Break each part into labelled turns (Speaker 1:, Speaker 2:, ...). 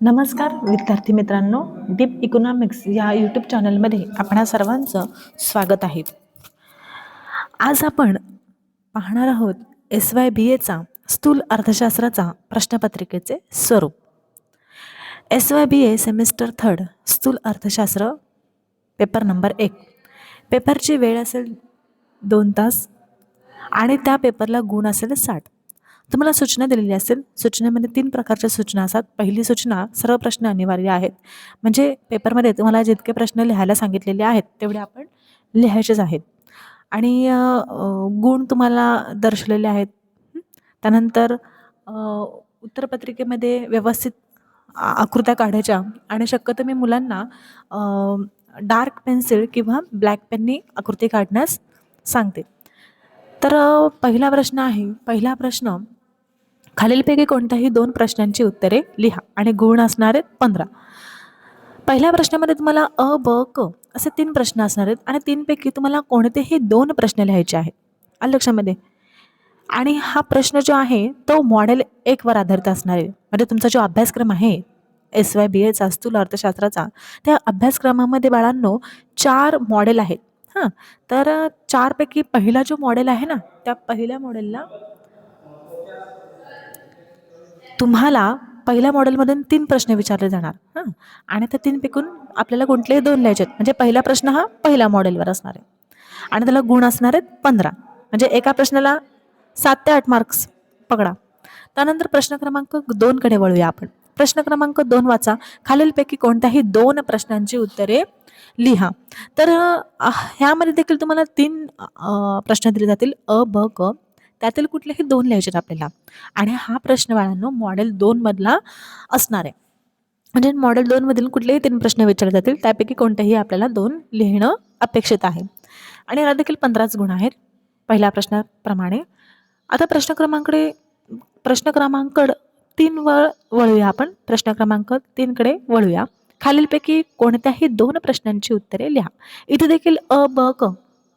Speaker 1: नमस्कार विद्यार्थी मित्रांनो. डीप इकॉनॉमिक्स या यूट्यूब चॅनलमध्ये आपणा सर्वांचं स्वागत आहे. आज आपण पाहणार आहोत एस वाय बी एचा स्थूल अर्थशास्त्राचा प्रश्नपत्रिकेचे स्वरूप. S Y B A semester third स्थूल अर्थशास्त्र पेपर नंबर एक. पेपरची वेळ असेल दोन तास आणि त्या पेपरला गुण असेल साठ. तुम्हाला सूचना दिलेली असेल सूचनेमध्ये तीन प्रकारच्या सूचना असतात. पहिली सूचना सर्व प्रश्न अनिवार्य आहेत. म्हणजे पेपरमध्ये तुम्हाला जितके प्रश्न लिहायला सांगितलेले आहेत तेवढे आपण लिहायचेच आहेत. आणि गुण तुम्हाला दर्शवलेले आहेत. त्यानंतर उत्तरपत्रिकेमध्ये व्यवस्थित आकृत्या काढायच्या आणि शक्यतो मी मुलांना डार्क पेन्सिल किंवा ब्लॅक पेननी आकृती काढण्यास सांगते. तर पहिला प्रश्न आहे पहिला प्रश्न खालीलपैकी कोणत्याही दोन प्रश्नांची उत्तरे लिहा आणि गुण असणार आहेत पंधरा. पहिल्या प्रश्नामध्ये तुम्हाला अ ब क असे तीन प्रश्न असणार आहेत आणि तीनपैकी तुम्हाला कोणतेही दोन प्रश्न लिहायचे आहेत. आलं लक्षामध्ये आणि हा प्रश्न जो आहे तो मॉडेल एकवर आधारित असणार आहे. म्हणजे तुमचा जो अभ्यासक्रम आहे एस वाय बी एचा स्थूल अर्थशास्त्राचा त्या अभ्यासक्रमामध्ये बाळांनो चार मॉडेल आहेत. हां तर चारपैकी पहिला जो मॉडेल आहे ना त्या पहिल्या मॉडेलला तुम्हाला पहिल्या मॉडेलमधून तीन प्रश्न विचारले जाणार. हां. आणि त्या तीनपैकून आपल्याला कोणतेही दोन लिहायचे आहेत. म्हणजे पहिला प्रश्न हा पहिल्या मॉडेलवर असणार आहे. आणि त्याला गुण असणार आहेत पंधरा. म्हणजे एका प्रश्नाला सात ते आठ मार्क्स पकडा. त्यानंतर प्रश्न क्रमांक दोनकडे वळूया आपण. प्रश्न क्रमांक दोन वाचा. खालीलपैकी कोणत्याही दोन प्रश्नांची उत्तरे लिहा. तर ह्यामध्ये देखील तुम्हाला तीन प्रश्न दिले जातील. अ ब क त्यातील कुठलेही दोन लिहायचे आहेत आपल्याला. आणि हा प्रश्न बाळांनो मॉडेल दोनमधला असणार आहे. म्हणजे मॉडेल दोनमधील कुठलेही तीन प्रश्न विचारले जातील त्यापैकी कोणतेही आपल्याला दोन लिहिणं अपेक्षित आहे. आणि याला देखील पंधराच गुण आहेत. पहिल्या प्रश्नाप्रमाणे. आता प्रश्न क्रमांकडे प्रश्न क्रमांक तीन वळ वळूया आपण. प्रश्न क्रमांक तीनकडे वळूया. खालीलपैकी कोणत्याही दोन प्रश्नांची उत्तरे लिहा. इथे देखील अ ब क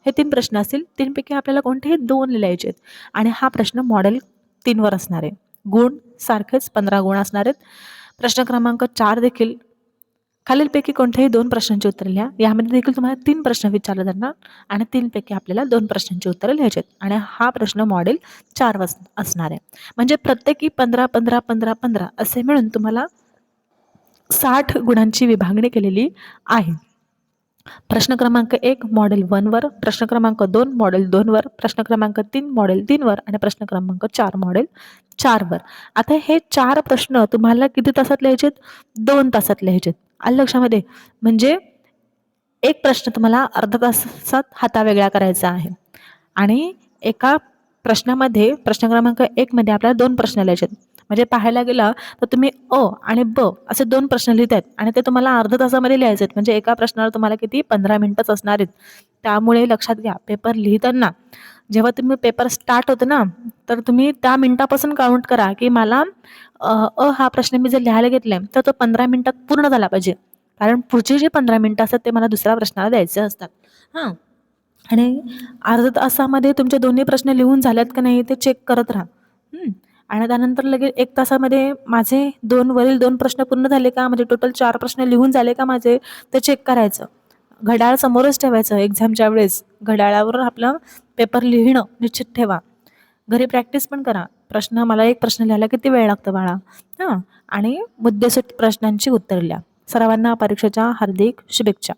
Speaker 1: हे तीन प्रश्न असतील तीनपैकी आपल्याला कोणतेही दोन लिहायचे आहेत. आणि हा प्रश्न मॉडेल तीनवर असणार आहे. गुण सारखेच पंधरा गुण असणार आहेत. प्रश्न क्रमांक चार देखील. खालीलपैकी कोणत्याही दोन प्रश्नांची उत्तरे लिहा. यामध्ये देखील तुम्हाला तीन प्रश्न विचारले जाणार आणि तीनपैकी आपल्याला दोन प्रश्नांची उत्तरं लिहायची आहेत. आणि हा प्रश्न मॉडेल चार वाज असणार आहे. म्हणजे प्रत्येकी पंधरा पंधरा पंधरा पंधरा असे मिळून तुम्हाला साठ गुणांची विभागणी केलेली आहे. प्रश्न क्रमांक एक मॉडेल वनवर प्रश्न क्रमांक दोन मॉडेल दोनवर प्रश्न क्रमांक तीन मॉडेल तीनवर आणि प्रश्न क्रमांक चार मॉडेल चारवर आता हे चार प्रश्न तुम्हाला किती तासात लिहायचे दोन तासात लिहायचे आलं लक्षामध्ये? म्हणजे एक प्रश्न तुम्हाला अर्धा तासात हातावेगळा करायचा आहे. आणि एका प्रश्नामध्ये प्रश्न क्रमांक एकमध्ये आपल्याला दोन प्रश्न लिहायचे आहेत म्हणजे पाहायला गेला तर तुम्ही अ आणि ब असे दोन प्रश्न लिहित आहेत आणि ते तुम्हाला अर्ध्या तासामध्ये लिहायचे आहेत. म्हणजे एका प्रश्नावर तुम्हाला किती? पंधरा मिनटंच असणार आहेत. त्यामुळे लक्षात घ्या पेपर लिहिताना जेव्हा तुम्ही पेपर स्टार्ट होतं ना तर तुम्ही त्या मिनटापासून काउंट करा की मला अ हा प्रश्न मी जर लिहायला घेतला तर तो पंधरा मिनटात पूर्ण झाला पाहिजे. कारण पुढचे जे पंधरा मिनटं असतात ते मला दुसऱ्या प्रश्नाला द्यायचे असतात. हां. आणि अर्ध्या तासामध्ये तुमचे दोन्ही प्रश्न लिहून झाल्यात का नाही ते चेक करत राहा. आणि त्यानंतर लगेच एक तासामध्ये माझे दोन वरील दोन प्रश्न पूर्ण झाले का? म्हणजे टोटल चार प्रश्न लिहून झाले का माझे? ते चेक करायचं. घड्याळ समोरच ठेवायचं एक्झामच्या वेळेस. घड्याळावर आपलं पेपर लिहिणं निश्चित ठेवा. घरी प्रॅक्टिस पण करा. प्रश्न मला एक प्रश्न लिहायला किती वेळ लागतो बाळा? हां. आणि मुद्देसूट प्रश्नांची उत्तर लिहा. सर्वांना परीक्षेच्या हार्दिक शुभेच्छा.